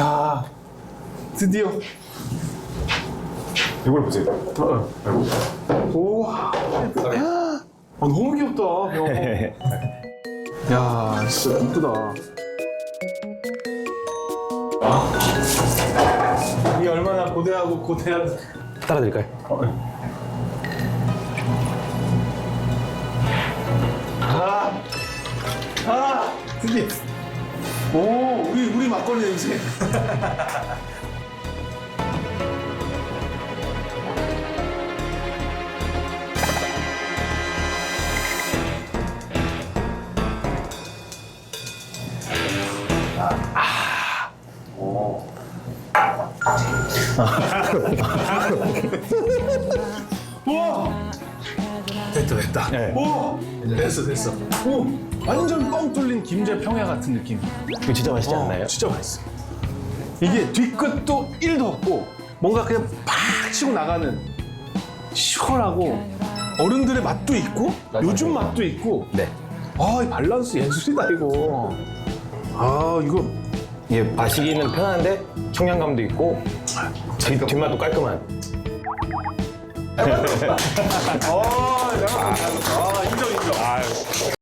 야, 드디어. 이걸 보세요. 우와. 아, 너무 귀엽다, 형. 야, 진짜 이쁘다. 이게 얼마나 고대하고 고대한. 따라 드릴까요? 아, 아, 드디어. 오, 우리, 우리 막걸리 냄새. 우와! 됐다, 됐다. 네. 오! 됐어, 됐어. 오! 완전 뻥 뚫린 김제 평야 같은 느낌. 이거 진짜 맛있지 않나요? 진짜 맛있어. 이게 뒤끝도 1도 없고 뭔가 그냥 팍 치고 나가는 시원하고 어른들의 맛도 있고 요즘 맛도 있고 네. 아, 이 밸런스 예술이다 이거. 아, 이거 이게 마시기는 편한데 청량감도 있고 뒷, 뒷맛도 깔끔한. 아, 아.